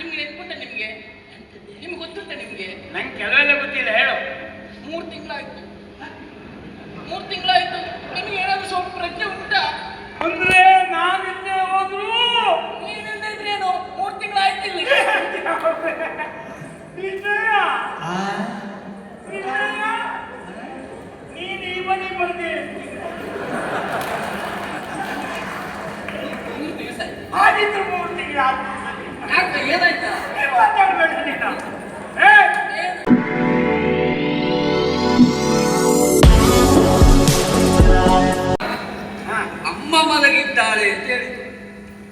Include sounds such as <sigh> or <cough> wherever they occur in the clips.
ನಿಮ್ಗೆ ನೆನ್ಪುಂಟ ನಿಮಗೆ? ನಿಮ್ಗೆ ಗೊತ್ತುಂಟ ನಿಮಗೆ? ನಂಗೆ ಕೆಲವೆಲ್ಲ ಗೊತ್ತಿಲ್ಲ ಹೇಳು. ಮೂರು ತಿಂಗಳಾಯ್ತು. ಮೂರು ತಿಂಗಳಾಯ್ತು. ನಿಮ್ಗೆ ಏನಾದ್ರು ಸ್ವಲ್ಪ ಪ್ರಜ್ಞೆ ಉಂಟಾ? ಅಂದ್ರೆ ನಾನಿಲ್ಲದೆ ಹೋದ್ರು? ನೀನಿಲ್ದಿದ್ರೇನು ಮೂರು ತಿಂಗಳಾಯ್ತಿಲ್ಲ ನೀನು ಈ ಮನೆ ಬಂದೆ ಮೂರು ದಿವಸ ಆಯ್ತು ಆಗಿದ್ರು ಮೂರು ತಿಂಗಳು ಯಾಕೆ ಏನಾಯ್ತಾ ಮಾತಾಡ್ಬೇಡ ನೀನು ಏ ಏನು? ಹಾ, ಅಮ್ಮ ಮಲಗಿದ್ದಾಳೆ ಅಂತ ಹೇಳಿದ್ರು.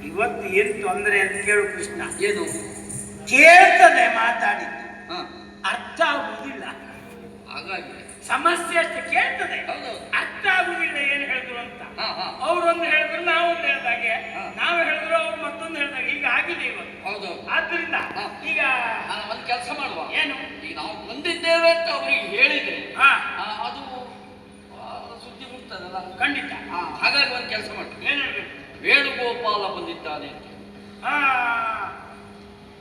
ಇವತ್ತು ಏನು ತೊಂದರೆ ಅಂತ ಕೇಳು ಕೃಷ್ಣ. ಏನು? ಕೇಳ್ತದೆ ಮಾತಾಡಿದ್ದು ಹಾ. ಅರ್ಥ ಆಗುವುದಿಲ್ಲ ಹಾಗಾಗಿ ಸಮಸ್ಯೆ ಅಷ್ಟು ಕೇಳ್ತದೆ. ಹೌದು. ಅರ್ಥ ಆಗುದಿಲ್ಲ ಏನು ಹೇಳಿದ್ರು ಅಂತ. ಅವ್ರೊಂದು ಹೇಳಿದ್ರು ನಾವೊಂದು ಹೇಳ್ದಾಗೆ. ನಾವು ಹೇಳಿದ್ರು ಅವ್ರು ಮತ್ತೊಂದು ಹೇಳ್ದಾಗೆ. ಈಗ ಆಗಿದೆ ಇವತ್ತು ಹೌದು. ಆದ್ರಿಂದ ಈಗ ಒಂದು ಕೆಲಸ ಮಾಡುವ. ಏನು? ಈಗ ನಾವು ಬಂದಿದ್ದೇವೆ ಅಂತ ಅವರಿಗೆ ಹೇಳಿದ್ರೆ ಅದು ಸುದ್ದಿ ಮುಟ್ತದಲ್ಲ ಖಂಡಿತ. ಹಾಗಾಗಿ ಒಂದು ಕೆಲಸ ಮಾಡ್ತೀವಿ ಏನು ಹೇಳ್ಬೇಕು? ವೇಣುಗೋಪಾಲ ಬಂದಿದ್ದಾನೆ ಅಂತ ಹಾ.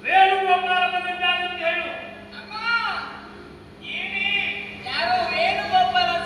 ವೇಣುಗೋಪಾಲ ಬಂದಿದ್ದಾನೆ ಅಂತ ಹೇಳು. ಏನೇ ಯಾರೋ ವೇಣುಗೋಪಾಲ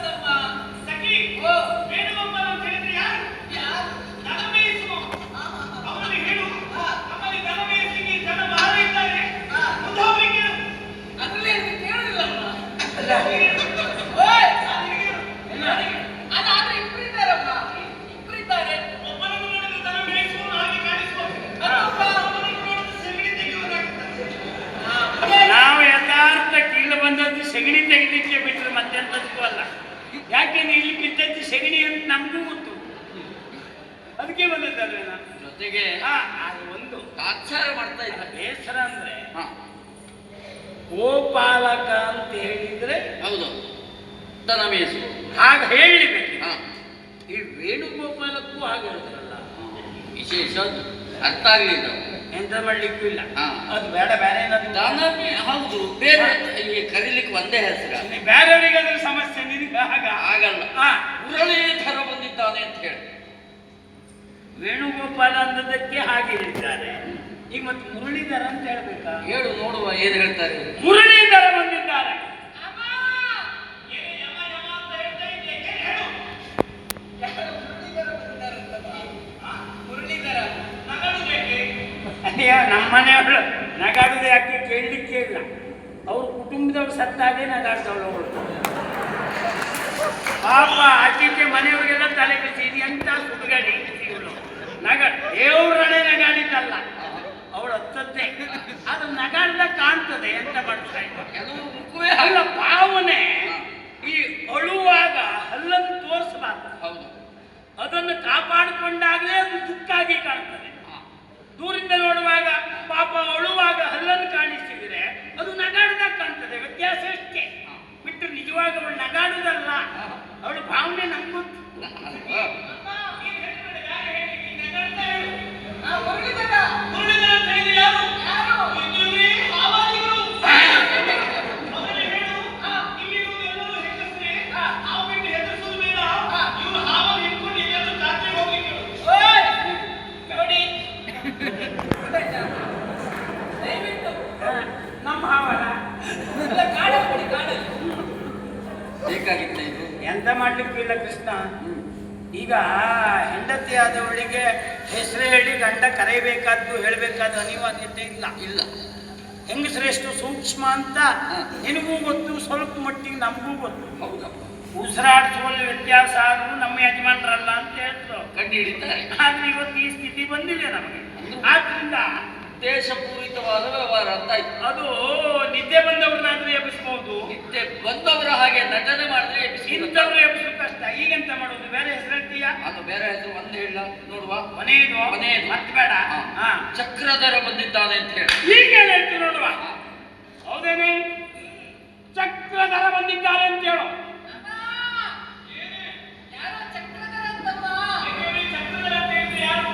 ಸೆಗಣಿ ತೆಗಿಲಿಕ್ಕೆ ಬಿಟ್ಟರೆ ಮತ್ತೆಂತದಕ್ಕೂ ಅಲ್ಲ ಯಾಕೆ ಇಲ್ಲಿ ಕಿತ್ತಂತೆ? ಸೆಗಣಿ ಅಂತ ನಮಗೂ ಗೊತ್ತು. ಅದಕ್ಕೆ ಬಂದದ್ದಲ್ಲ ನಾನು? ಜೊತೆಗೆ ಒಂದು. ತಾತ್ಸಾರ ಮಾಡ್ತಾ ಇದ್ದ ಬೇಸರ ಅಂದ್ರೆ ಗೋಪಾಲಕ ಅಂತ ಹೇಳಿದ್ರೆ ಹೌದು. ಮೇಯಿಸು ಹಾಗೆ ಹೇಳಿಬೇಕು ಈ ವೇಣುಗೋಪಾಲಕ್ಕೂ ಹಾಗೆ ಹೇಳಿದ್ರಲ್ಲ ವಿಶೇಷ. ಅರ್ಥ ಆಗಲಿಲ್ಲ. ಎಂತ ಮಾಡ್ಲಿಕ್ಕೂ ಇಲ್ಲ. ಅದು ಬೇಡ ಬೇರೆ ಏನಾದ್ರು ದನ ಹೌದು. ಬೇರೆ ಇಲ್ಲಿ ಕರೀಲಿಕ್ಕೆ ಒಂದೇ ಹೆಸರು. ಬೇರೆಯವರಿಗೆ ಅದ್ರ ಸಮಸ್ಯೆ ನಿನಗೆ ಹಾಗ ಆಗಲ್ಲ ಉರಳಿ ಥರ ಬಂದಿದ್ದಾನೆ ಅಂತ ಹೇಳಿ. ವೇಣುಗೋಪಾಲ ಅಂದದಕ್ಕೆ ಹಾಗೆ ಹೇಳಿದ್ದಾರೆ. ಈಗ ಮತ್ತೆ ಮುರಳೀಧರ ಅಂತ ಹೇಳ್ಬೇಕಾ? ಹೇಳು ನೋಡುವ ಏನ್ ಹೇಳ್ತಾರೆ? ಮುರಳೀಧರ ಬಂದಿದ್ದಾರೆ ನಮ್ಮ ನಮ್ಮನೆಯವಳು ನಗಾಡುದು ಯಾಕೆ ಕೇಳಲಿಕ್ಕೆ ಇಲ್ಲ. ಅವ್ರ ಕುಟುಂಬದವ್ರು ಸತ್ತಾಗೆ ನಗಾಡ್ತಾವಳು ಅವಳು. ಪಾಪ ಆಚೀಚೆ ಮನೆಯವರಿಗೆಲ್ಲ ತಲೆ ಬಿಸಿ ಇದು ಎಂತ ಸುಡುಗಾಡಿ ನಗ ದೇವ್ರನೆ ನಗಾಡಿದ್ದಲ್ಲ. ಅವಳು ಹತ್ತದ್ದೇ ಅದು ನಗಾಡ್ದ ಕಾಣ್ತದೆ ಎಂತ ಮಾಡ್ತಾ ಇದ್ದ ಕೆಲವು ಮುಖವೇ ಅಲ್ಲ ಭಾವನೆ ಈ ಅಳುವಾಗ ಅಲ್ಲನ್ನು ತೋರಿಸಬಾರ್ದು. ಹೌದು. ಅದನ್ನು ಕಾಪಾಡಿಕೊಂಡಾಗಲೇ ಅದು ದುಃಖಾಗಿ ಕಾಣ್ತದೆ. ದೂರಿಂದ ನೋಡುವಾಗ ಪಾಪ ಅಳುವಾಗ ಹಲ್ಲನ್ನು ಕಾಣಿಸ್ತಿದ್ರೆ ಅದು ನಗಾಡ್ದಾಗ ಕಾಣ್ತದೆ ವ್ಯತ್ಯಾಸ ಎಷ್ಟೇ. ಬಿಟ್ಟು ನಿಜವಾಗ ಅವಳು ನಗಾಡುದಲ್ಲ. ಅವಳು ಭಾವನೆ ನಮ್ಗೆ ಕಾಡಲ್ಲಿ. ಬೇಕಾಗಿತ್ತ ಇದು? ಎಂತ ಮಾಡ್ಲಿಕ್ಕೂ ಇಲ್ಲ ಕೃಷ್ಣ. ಈಗ ಈಗ ಹೆಂಡತಿಯಾದವಳಿಗೆ ಹೆಸರು ಹೇಳಿ ಗಂಡ ಕರೆಯಬೇಕಾದ್ದು ಹೇಳಬೇಕಾದ ಅನಿವಾರ್ಯತೆ ಇಲ್ಲ. ಇಲ್ಲ. ಹೆಂಗಸರೆಷ್ಟು ಸೂಕ್ಷ್ಮ ಅಂತ. ನಿನಗೂ ಗೊತ್ತು ಸ್ವಲ್ಪ ಮಟ್ಟಿಗೆ ನಮಗೂ ಗೊತ್ತು. ಹೌದು. ಉಸಿರಾಡಿಸುವಲ್ಲಿ ವ್ಯತ್ಯಾಸ ಆದರೂ ನಮ್ಮ ಯಜಮಾನರಲ್ಲ ಅಂತ ಹೇಳ್ತಾರೆ ಕಂಡು ಹಿಡಿತಾರೆ. ಆದ್ರೆ ಇವತ್ತು ಈ ಸ್ಥಿತಿ ಬಂದಿದೆ ನಮಗೆ. ಆದ್ರಿಂದ ಉದ್ದೇಶಪೂರಿತವಾದ ವ್ಯವಹಾರ ಅಂತ ಆಯ್ತು. ಅದು ನಿದ್ದೆ ಬಂದವ್ರನ್ನಾದ್ರೂ ಎಬ್ಬಿಸಬಹುದು ನಿದ್ದೆ ಬಂದವರ ಹಾಗೆ ನಟನೆ ಮಾಡಿದ್ರೆ. ಇಂಥವ್ರು ಎಬ್ಬಿಸಲು ಕಷ್ಟ ಈಗೆಂತ ಮಾಡೋದು? ಬೇರೆ ಹೆಸರು ಹೇಳ್ತೀಯಾ? ಅದು ಬೇರೆ ಹೆಸರು ಒಂದು ಹೇಳ ನೋಡುವ. ಮನೆಯದು ಮನೆಯದು ಮತ್ತೆ ಬೇಡ. ಚಕ್ರಧರ ಬಂದಿದ್ದಾನೆ ಅಂತ ಹೇಳಿ. ಈಗ ಹೇಳ್ತು ನೋಡುವ. ಹೌದೇನೆ? ಚಕ್ರಧರ ಬಂದಿದ್ದಾನೆ ಅಂತ ಹೇಳು. ಯಾರೋ ಚಕ್ರಧರ ಅಂತ ಯಾರು?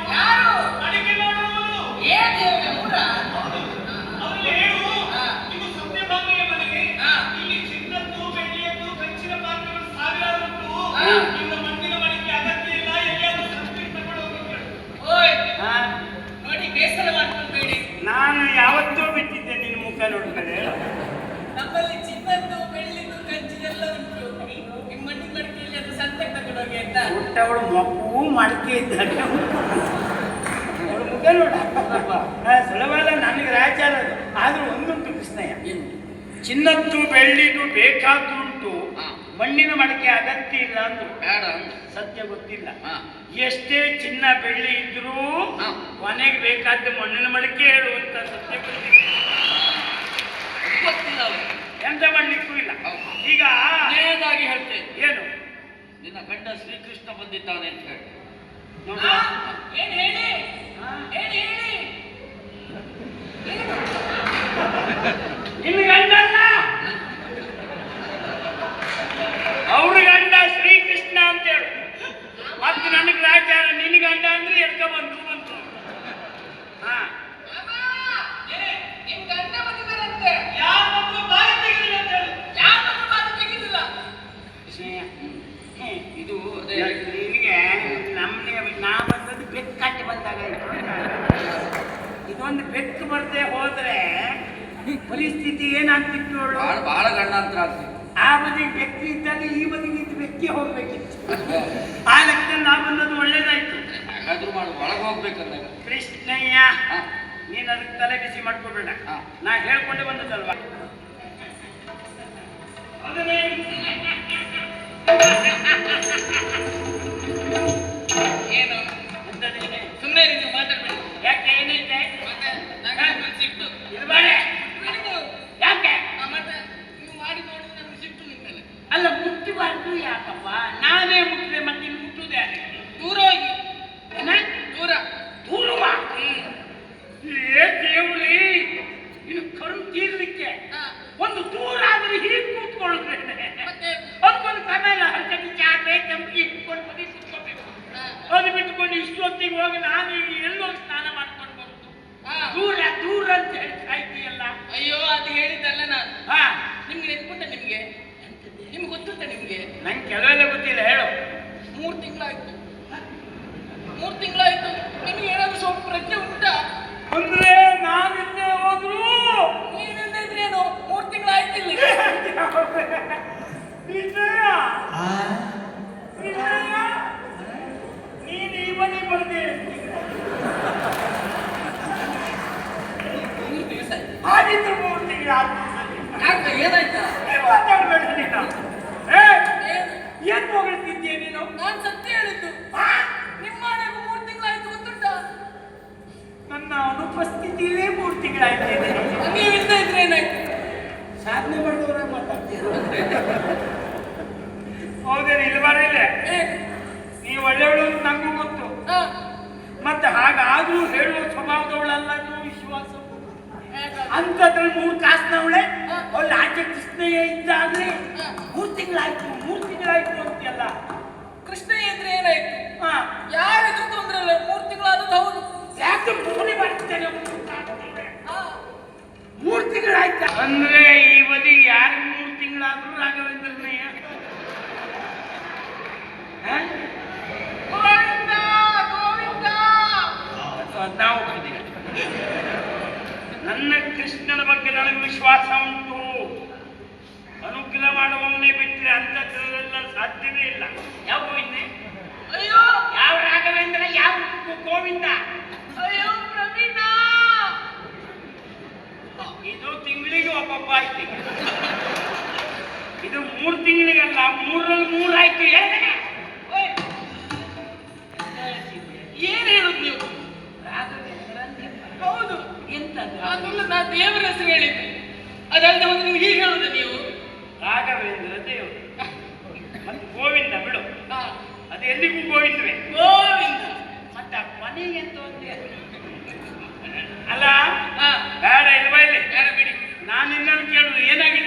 ಒಟ್ಟು ಹುಟ್ಟವಳು ಮಕ್ಕೂ ಮಡಕೆ ಇದ್ದಾಳೆ. ಅವಳು ಮುಖ ನೋಡ ಸುಲಭಲ್ಲ ನನಗೆ ರಾಜ ಅದು. ಆದ್ರೂ ಒಂದುಂಟು ಕೃಷ್ಣಯ್ಯ. ಚಿನ್ನದ್ದು ಬೆಳ್ಳಿದು ಬೇಕಾದ್ರು ಉಂಟು. ಮಣ್ಣಿನ ಮಡಕೆ ಅಗತ್ಯ ಇಲ್ಲ ಅಂದ್ರು. ಬೇಡ ಅಂತ ಸತ್ಯ ಗೊತ್ತಿಲ್ಲ. ಎಷ್ಟೇ ಚಿನ್ನ ಬೆಳ್ಳಿ ಇದ್ರೂ ಮನೆಗೆ ಕೊನೆಗೆ ಬೇಕಾದ ಮಣ್ಣಿನ ಮಡಕೆ ಹೇಳುವಂತ ಸತ್ಯ ಗೊತ್ತಿಲ್ಲ. ಗೊತ್ತಿಲ್ಲ. ಎಂತ ಮಾಡ್ಲಿಕ್ಕೂ ಇಲ್ಲ. ಈಗ ನೇರವಾಗಿ ಹೇಳ್ತೇನೆ. ಏನು? ನಿನ್ನ ಗಂಡ ಶ್ರೀಕೃಷ್ಣ ಬಂದಿದ್ದಾನೆ ಅಂತ ಹೇಳಿ. ನೋಡಿ ಏನ್ ಹೇಳಿ. ಏನ್ ಹೇಳಿ? <laughs> ನಿನ್ನ ಅಲ್ಲ ಅವ್ರ ಗಂಡ ಶ್ರೀಕೃಷ್ಣ ಅಂತ ಹೇಳು ಮತ್ತೆ ನನಗೆ ರಾಜಾರ ನಿನ್ನ ಗಂಡ ಅಂದ್ರೆ ಎಡ್ಕ ಬಂತು ಬಂತು ಹಾ ನಿಮ್ ಗಂಡ ಬಂದಿದ್ದಾರಂತೆ ಯಾರೊಬ್ಬ ಬಾಯಿ ತೆಗೀಲಿ ಅಂತ ಹೇಳು. ಯಾರು ಮಾತು ತೆಗಿದಿಲ್ಲ ಕೃಷ್ಣಯ್ಯ, ಹ್ಮ್. ಇದು ಅದೇ ನಿನಗೆ ನಮ್ಮನೆ ನಾ ಬಂದದ್ದು ಬೆಕ್ಕಟ್ಟಿ ಬಂದಾಗ ಆಯ್ತು. ಇದೊಂದು ಬೆಕ್ಕು ಬರ್ದೆ ಹೋದ್ರೆ ಪರಿಸ್ಥಿತಿ ಏನಾಗ್ತಿತ್ತು ಅವಳು ಬಹಳ ಬಹಳ ಗಂಡಾಂತರ ಆ ಬದಿಗೆ ವ್ಯಕ್ತಿ ಇದ್ದಾಗ ಈ ಬದಿಗೆ ನಿಂತು ಬೆಕ್ಕಿ ಹೋಗ್ಬೇಕಿತ್ತು. <laughs> ಆ ಲೆಕ್ಕದಲ್ಲಿ ನಾ ಬಂದದ್ದು ಒಳ್ಳೇದಾಯ್ತು. ಹಾಗಾದ್ರೂ ಮಾಡು ಒಳಗೆ ಹೋಗ್ಬೇಕಂದಾಗ. ಕೃಷ್ಣಯ್ಯ. ನೀನು ಅದಕ್ಕೆ ತಲೆ ಬಿಸಿ ಮಾಡ್ಕೋಬೇಡ. ನಾ ಹೇಳ್ಕೊಂಡೆ ಬಂದದಲ್ವಾ ಅದನ್ನೇ ಏನು? ಸುಮ್ಮನೆ ಮಾತಾಡ್ಬೇಡಿ. ಯಾಕೆ ಏನೈತೆ ಮತ್ತೆ ನನಗೆ ಸಿಟ್ಟು ಇದು ಬೇಡ ಬಿಡಿ ನೀವು ಯಾಕೆ ಆ, ಮತ್ತೆ ನೀವು ಮಾಡಿ ನೋಡಿ ನನಗೆ ಸಿಟ್ಟು ನಿಮ್ಮ ಮೇಲೆ ಅಲ್ಲ ಮುಟ್ಟಬಾರ್ದು ಯಾಕಪ್ಪ? ನಾನೇ ಮುಟ್ಟಿದೆ ಮತ್ತೆ ಮುಟ್ಟುದೇ ದೂರ ಹೋಗಿ. ದೂರ. ದೂರ ಏ ದೇವ್ರಿ ಇನ್ನು ಕರು ತೀರ್ಲಿಕ್ಕೆ ಒಂದು ದೂರ ಆದ್ರೆ ಹೀಗೆ ಮತ್ತೆ? ಅದಕ್ಕೊಂದು ಕಮೆಲ್ಲ ಹರ್ಕಿ ಚಾಪೆ ಕೆಂಪಿಗೆ ಇಟ್ಕೊಂಡು ಬದಿ ಸುತ್ಕೋಬೇಕು. ಅದು ಬಿಟ್ಕೊಂಡು ಇಷ್ಟೊತ್ತಿಗೆ ಹೋಗಿ ನಾನು ಈಗ ಎಲ್ಲೋ ಸ್ನಾನ ಮಾಡ್ಕೊಂಡು ಬರುದು ದೂರ ದೂರ ಅಂತ ಹೇಳ್ತಾ ಇದ್ದೀಯಲ್ಲ? ಅಯ್ಯೋ ಅದು ಹೇಳಿದ್ದಲ್ಲ ನಾನು. ಹಾ. ನಿಮ್ಗೆ ನೆನ್ಪುಂಟ ನಿಮ್ಗೆ? ನಿಮ್ಗೆ ಗೊತ್ತುಂಟ ನಿಮಗೆ? ನಂಗೆ ಕೆಲವೆಲ್ಲ ಗೊತ್ತಿಲ್ಲ ಹೇಳು. ಮೂರು ತಿಂಗಳಾಯ್ತು. ಮೂರು ತಿಂಗಳಾಯ್ತು. ನಿಮ್ಗೆ ಏನಾದ್ರು ಸ್ವಲ್ಪ ಪ್ರಜ್ಞೆ ಉಂಟಾ? ಅಂದ್ರೆ ನಾನಿಲ್ಲೇ ಹೋದ್ರು ನೀನಿಲ್ಲದೆ ಇದ್ರೇನು ಮೂರು ತಿಂಗಳಾಯ್ತಿಲ್ಲ ವಿಜಯ ವಿಜಯ ನೀನು ಈ ಮನೆ ಬರ್ದೆ ಮೂರು ದಿವಸ ಹಾಗಿದ್ರು ಮೂರು ತಿಂಗಳು ಯಾಕೆ ಏನಾಯ್ತಾ ಮಾತಾಡ್ಬೇಡ ನೀನು ಏ ಏನು ಏನ್ ಹೋಗ್ತಿದ್ದೀಯ ನೀನು ಸತ್ಯ ಹೇಳಿದ್ದು? ನಿಮ್ಮ ಮನೆಗೂ ಮೂರು ತಿಂಗಳಾಯ್ತು ಗೊತ್ತುಂಟ? ನನ್ನ ಅನುಪಸ್ಥಿತಿಯಲ್ಲೇ ಮೂರು ತಿಂಗಳಾಯ್ತು. ನೀವಿಲ್ಲದೆ ಇದ್ರೆ ಏನಾಯ್ತು? ಸಾಧನೆ ಮಾಡಿದವರ ಮಾತಾಡ್ತೀರ? ಹೌದೇನು ಇಲ್ಲಿ ಬರಲಿಲ್ಲ ನೀವು ಒಳ್ಳೆಯವಳು ಅಂತ ನಂಗೂ ಗೊತ್ತು. ಮತ್ತೆ ಹಾಗಾದ್ರೂ ಹೇಳುವ ಸ್ವಭಾವದವಳಲ್ಲ ಅನ್ನೋ ವಿಶ್ವಾಸ ಅಂತದ್ರಲ್ಲಿ ಮೂರು ಕಾಸ್ನವಳೆ ಅವಳ ಆಚೆ ಕೃಷ್ಣಯ್ಯ ಇದ್ದಾದ್ರೆ. ಮೂರು ತಿಂಗಳಾಯ್ತು ಮೂರು ತಿಂಗಳಾಯ್ತು ಅಂತೆಲ್ಲ ಏನಾಯ್ತು ಹಾ. ಯಾರಿದ್ರು ತೊಂದ್ರೆ ಇಲ್ಲ. ಮೂರು ತಿಂಗಳಾದ್ರೂ ಹೌದು. ಯಾಕೆ ಮಾಡ್ತೇನೆ ಆ, ಮೂರು ತಿಂಗಳಾಯ್ತ? ಅಂದ್ರೆ ಈ ಬದಿ ಯಾರು ಮೂರು ತಿಂಗಳಾದ್ರೂ ರಾಘವೇಂದ್ರನಯ್ಯ ಹಾ? ಗೋವಿಂದ ಗೋವಿಂದ. ಅದು ನಾವು ನನ್ನ ಕೃಷ್ಣನ ಬಗ್ಗೆ ನನಗೆ ವಿಶ್ವಾಸ ಉಂಟು. ಅನುಗ್ರಹ ಮಾಡುವವನ್ನೇ ಬಿಟ್ಟರೆ ಅಂಥದ್ದೆಲ್ಲ ಸಾಧ್ಯವೇ ಇಲ್ಲ ಯಾವ ಗೋವಿಂದ ಅಯ್ಯೋ ಯಾವ ರಾಘವೇಂದ್ರ ಯಾವ ಗೋ- ಗೋವಿಂದ ಅಯ್ಯೋ ಪ್ರವೀಣ ಇದು ತಿಂಗಳಿಗೆ ಒಬ್ಬೊಬ್ಬ ಆಯ್ತು ಈಗ. ಇದು ಮೂರು ತಿಂಗಳಿಗಲ್ಲ ಮೂರಲ್ಲಿ ಮೂರಾಯ್ತು ಏನ್ ಹೇಳುದು ನೀವು? ಹೌದು. ಎಂತದ್ದು ಅದಲ್ಲ ನಾ ದೇವರ ಹೆಸರು ಹೇಳಿದ್ದೆ. ಅದಲ್ಲದೆ ಒಂದು ನೀವು ಹೀಗೆ ಹೇಳುದು ನೀವು? ರಾಘವೇಂದ್ರ ದೇವರು. ಮತ್ತೆ ಗೋವಿಂದ ಬಿಡು. ಅದು ಎಲ್ಲಿಗೂ ಗೋವಿಂದವೇ? ಗೋವಿಂದ. ಮತ್ತೆ ಮನೆಗೆ ಅಂತ ಒಂದೇ ಅಲ್ಲ ಬೇಡ ಇಲ್ವಾ ಇಲ್ಲಿ? ಬೇಡ ಬಿಡಿ. ನಾನು ಇನ್ನೊಂದು ಕೇಳುದು ಏನಾಗಿದೆ?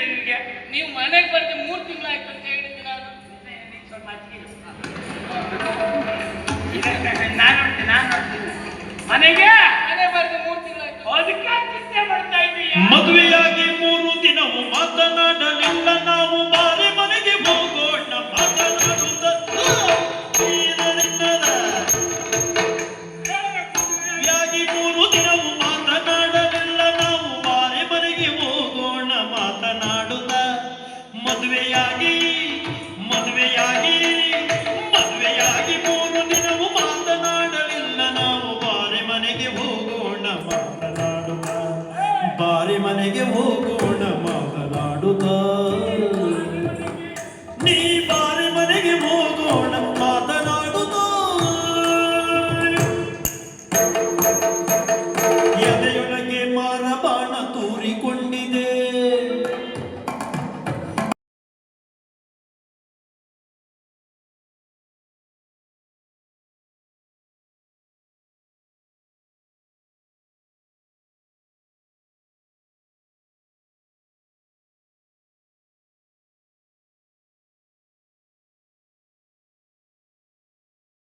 ಮನೆಗೆ ಬರ್ತೀನಿ ಮೂರು ತಿಂಗಳಾಯ್ತು ಅಂತ ಹೇಳಿದ್ದೆ ನಾನು ಸ್ವಲ್ಪ ನಾನು ನೋಡ್ತೀನಿ ನಾನು ನೋಡ್ತೀನಿ ಮನೆಗೆ ಮನೆ ಬರ್ತೀನಿ ಮೂರು ತಿಂಗಳಾಯ್ತು. ಅದಕ್ಕೆ ಚಿಂತೆ ಮಾಡ್ತಾ ಇದ್ದೀನಿ ಮದುವೆಯಾಗಿ ಮೂರು ದಿನವು ಮಾತನಾಡಲಿಲ್ಲ ನಾವು ಮನೆಗೆ ಹೋಗೋಣ.